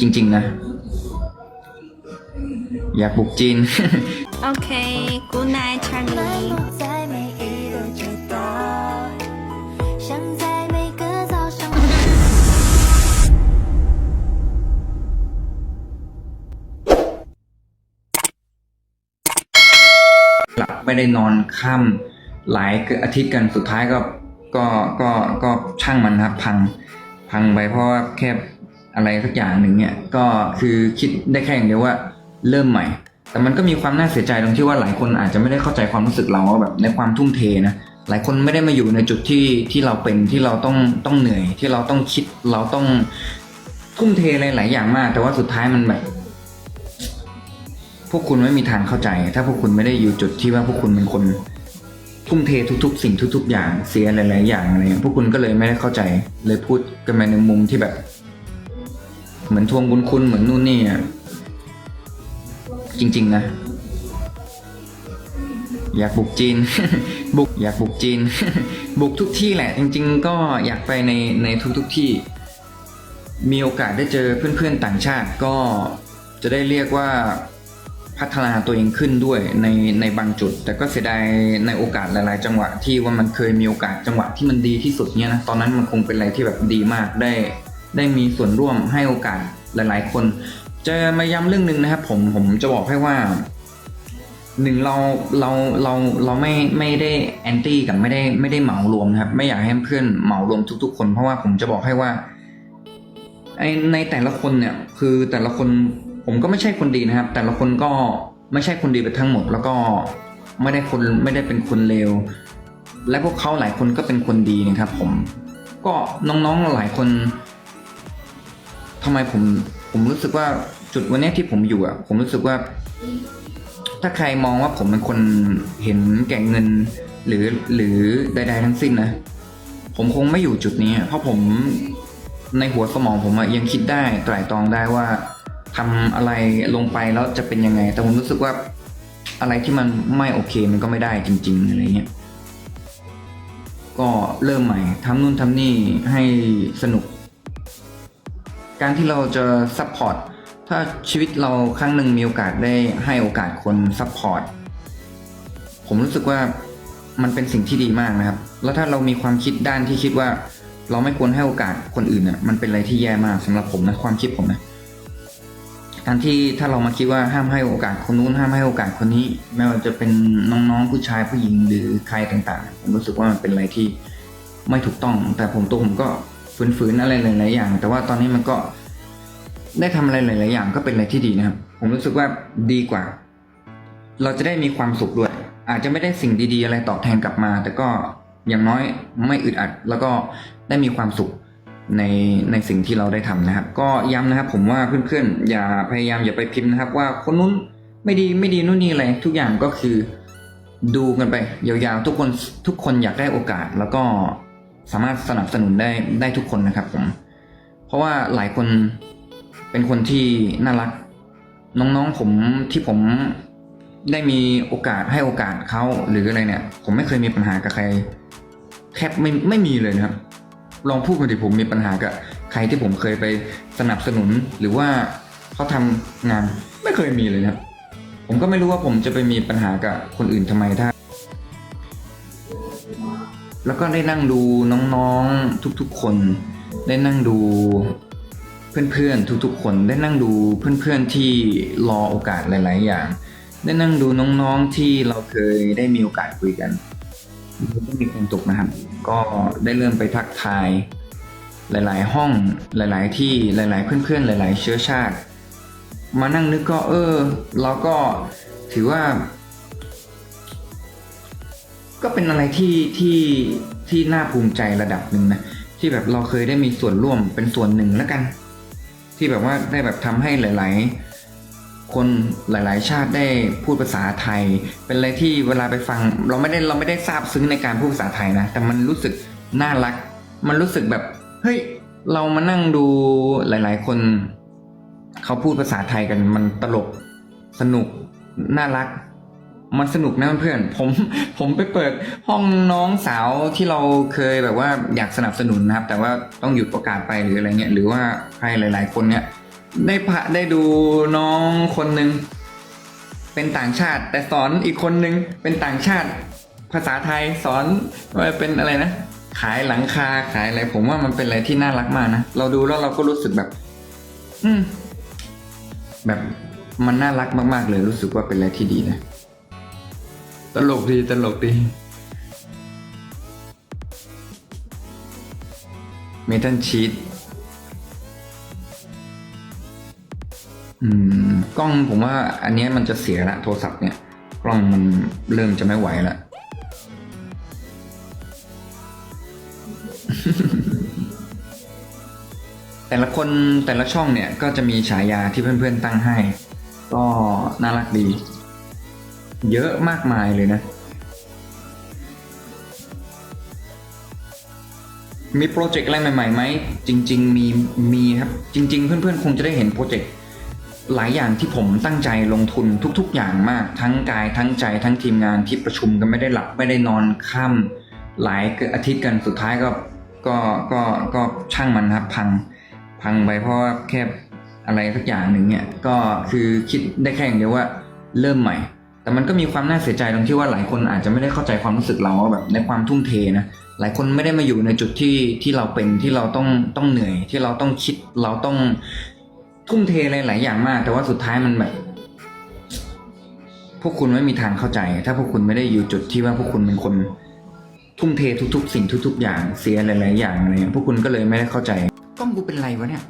จริง ๆ นะ อยากบุกจีน โอเค กูนายชาลีหลับไม่ได้นอนข้าหลายอาทิตย์กันสุดท้ายก็ก็ก็ก็ช่างมันครับ พัง พังไปเพราะว่าแค่ อะไรสักอย่างหนึ่งเนี่ยก็คือคิดได้แค่อย่างเดียวว่าเริ่มใหม่ แต่มันก็มีความน่าเสียใจตรงที่ว่าหลายคนอาจจะไม่ได้เข้าใจความรู้สึกเราว่าแบบในความทุ่มเทนะหลายคนไม่ได้มาอยู่ในจุดที่ที่เราเป็นที่เราต้องต้องเหนื่อย ที่เราต้องคิดเราต้องทุ่มเทอะไรหลายอย่างมาก แต่ว่าสุดท้ายมันแบบพวกคุณไม่มีทางเข้าใจ ถ้าพวกคุณไม่ได้อยู่จุดที่ว่าพวกคุณเป็นคนทุ่มเททุก ๆ สิ่งทุก ๆ อย่างเสียหลายๆอย่างอะไรเงี้ยพวกคุณก็เลยไม่ได้เข้าใจ เลยพูดกันมาในมุมที่แบบ เหมือนทวงบุญคุณเหมือนนู่นนี่อะจริง ๆ นะ อยากบุกจีน บุกอยากบุกจีน บุกทุกที่แหละ จริง ๆ ก็อยากไปในในทุกๆที่ มีโอกาสได้เจอเพื่อนๆต่างชาติก็จะได้เรียกว่าพัฒนาตัวเองขึ้นด้วยในในบางจุด แต่ก็เสียดายในโอกาสหลาย ๆ จังหวะที่ว่ามันเคยมีโอกาสจังหวะที่มันดีที่สุดเนี่ยนะตอนนั้นมันคงเป็นอะไรที่แบบดีมากได้ ได้มีส่วนร่วมให้โอกาสหลาย ๆ คน จะมาย้ำเรื่องหนึ่งนะครับ ผมผมจะบอกให้ว่าหนึ่งเราเราเราเราไม่ไม่ได้แอนตี้กับไม่ได้ไม่ได้เหมารวมนะครับ ไม่อยากให้เพื่อนเหมารวมทุก ๆ คน เพราะว่าผมจะบอกให้ว่าในแต่ละคนเนี่ยคือแต่ละคนผมก็ไม่ใช่คนดีนะครับ แต่ละคนก็ไม่ใช่คนดีไปทั้งหมด แล้วก็ไม่ได้คนไม่ได้เป็นคนเลวและพวกเขาหลายคนก็เป็นคนดีนะครับ ผมก็น้องๆหลายคน ทำไมผมผมรู้สึกว่าจุดวันนี้ที่ผมอยู่อะ ผมรู้สึกว่า ถ้าใครมองว่าผมเป็นคนเห็นแก่เงิน หรือหรือใด ๆ ทั้งสิ้นนะผมคงไม่อยู่จุดนี้เพราะผมในหัวสมองผมยังคิดได้ไตร่ตรองได้ว่าทำอะไรลงไปแล้วจะเป็นยังไง แต่ผมรู้สึกว่าอะไรที่มันไม่โอเคมันก็ไม่ได้จริง ๆ อะไรเงี้ยก็เริ่มใหม่ทำนู่นทำนี่ให้สนุก การที่เราจะซัพพอร์ตถ้าชีวิตเราครั้งหนึ่งมีโอกาสได้ให้โอกาสคนซัพพอร์ตผมรู้สึกว่ามันเป็นสิ่งที่ดีมากนะครับ แล้วถ้าเรามีความคิดด้านที่คิดว่า เราไม่ควรให้โอกาสคนอื่นน่ะมันเป็นอะไรที่แย่มากสำหรับผมนะความคิดผมนะการที่ถ้าเรามาคิดว่าห้ามให้โอกาสคนนู้นห้ามให้โอกาสคนนี้ ไม่ว่าจะเป็นน้องๆผู้ชายผู้หญิงหรือใครต่างๆ ผมรู้สึกว่ามันเป็นอะไรที่ไม่ถูกต้อง แต่ผมตัวผมก็ ฝืนๆอะไรหลายๆอย่าง แต่ว่าตอนนี้มันก็ได้ทำอะไรหลายๆอย่างก็เป็นอะไรที่ดีนะครับ ผมรู้สึกว่าดีกว่า เราจะได้มีความสุขด้วย อาจจะไม่ได้สิ่งดี ๆ อะไรตอบแทนกลับมา แต่ก็อย่างน้อยไม่อึดอัด แล้วก็ได้มีความสุขในในสิ่งที่เราได้ทำนะครับ ก็ย้ำนะครับ ผมว่าเพื่อนๆอย่าพยายามอย่าไปพิมพ์นะครับ ว่าคนนู้นไม่ดีไม่ดีนู่นนี่อะไรทุกอย่างก็คือดูกันไปยาวๆทุกคนทุกคนอยากได้โอกาสแล้วก็ สามารถสนับสนุนได้ได้ทุกคนนะครับผม เพราะว่าหลายคนเป็นคนที่น่ารัก น้องๆผมที่ผมได้มีโอกาสให้โอกาสเขาหรืออะไรเนี่ย ผมไม่เคยมีปัญหากับใครแทบไม่ไม่มีเลยนะครับ ลองพูดมาดิผมมีปัญหากับใครที่ผมเคยไปสนับสนุนหรือว่าเขาทำงานไม่เคยมีเลยนะครับ ผมก็ไม่รู้ว่าผมจะไปมีปัญหากับคนอื่นทำไมถ้า แล้วก็ได้นั่งดูน้องๆทุกๆคน ได้นั่งดูเพื่อนๆทุกๆคน ได้นั่งดูเพื่อนๆที่รอโอกาสหลาย ๆ อย่าง ได้นั่งดูน้องๆที่เราเคยได้มีโอกาสคุยกันก็มีความสุขนะครับ ก็ได้เริ่มไปทักทาย หลาย ๆ ห้องหลาย ๆ ที่หลาย ๆ เพื่อน ๆ หลาย ๆ เชื้อชาติ มานั่งนึกก็เออเราก็ถือว่า ก็เป็นอะไรที่ที่ที่น่าภูมิใจระดับหนึ่งนะที่แบบเราเคยได้มีส่วนร่วมเป็นส่วนหนึ่งแล้วกัน ที่แบบว่าได้แบบทำให้หลาย ๆ คนหลาย ๆ ชาติได้พูดภาษาไทย เป็นอะไรที่เวลาไปฟัง เราไม่ได้เราไม่ได้ซาบซึ้งในการพูดภาษาไทยนะแต่มันรู้สึกน่ารัก มันรู้สึกแบบเฮ้ยเรามานั่งดูหลาย ๆ คนเขาพูดภาษาไทยกันมันตลกสนุกน่ารัก มันสนุกนะเพื่อนผมผมไปเปิดห้องน้องสาวที่เราเคยแบบว่าอยากสนับสนุนนะครับ แต่ว่าต้องหยุดประกาศไปหรืออะไรเงี้ยหรือว่าใครหลาย ๆ คนเนี่ยได้พะได้ดูน้องคนหนึ่งเป็นต่างชาติ แต่สอนอีกคนหนึ่งเป็นต่างชาติ ภาษาไทยสอนว่าเป็นอะไรนะ ขายหลังคาขายอะไรผมว่ามันเป็นอะไรที่น่ารักมากนะเราดูแล้วเราก็รู้สึกแบบ อืมแบบมันน่ารักมาก ๆ เลยรู้สึกว่าเป็นอะไรที่ดีนะ ตลกดีตลกดี เมทัลชีตอืม กล้องผมว่าอันนี้มันจะเสียละโทรศัพท์เนี่ย กล้องมันเริ่มจะไม่ไหวละแต่ละคนแต่ละช่องเนี่ยก็จะมีฉายาที่เพื่อนๆตั้งให้ ก็น่ารักดี เยอะมากมายเลยนะ มีโปรเจกต์อะไรใหม่ๆไหมจริง ๆ มีมีครับ จริง ๆ เพื่อนๆ คงจะได้เห็นโปรเจกต์หลายอย่างที่ผมตั้งใจลงทุนทุก ๆ อย่างมาก ทั้งกายทั้งใจทั้งทีมงานที่ประชุมกันไม่ได้หลับไม่ได้นอนค่ำหลายอาทิตย์กันสุดท้ายก็ก็ก็ก็ช่างมันครับพังพังไปเพราะว่าแค่อะไรสักอย่างหนึ่งเนี่ยก็คือคิดได้แค่อย่างเดียวว่าเริ่มใหม่ แต่มันก็มีความน่าเสียใจตรงที่ว่าหลายคนอาจจะไม่ได้เข้าใจความรู้สึกเราว่าแบบในความทุ่มเทนะหลายคนไม่ได้มาอยู่ในจุดที่ที่เราเป็นที่เราต้องต้องเหนื่อย ที่เราต้องคิดเราต้องทุ่มเทอะไรหลายอย่างมาก แต่ว่าสุดท้ายมันแบบพวกคุณไม่มีทางเข้าใจ ถ้าพวกคุณไม่ได้อยู่จุดที่ว่าพวกคุณเป็นคนทุ่มเททุก ๆ สิ่งทุก ๆ อย่างเสียหลายๆอย่างอะไรเงี้ยพวกคุณก็เลยไม่ได้เข้าใจกล้องกูเป็นไรวะเนี่ย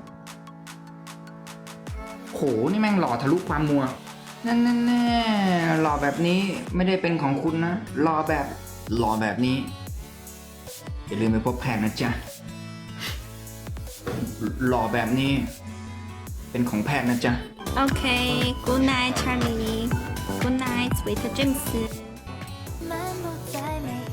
โหนี่แม่งหล่อทะลุความมัว นั่นแน่ๆหล่อแบบนี้ไม่ได้เป็นของคุณนะหล่อแบบหล่อแบบนี้ อย่าลืมไปพบแพทย์นะจ๊ะ หล่อแบบนี้ เป็นของแพทย์นะจ๊ะ Okay, good night, Charlie. Good night, sweet dreams. 漫步在每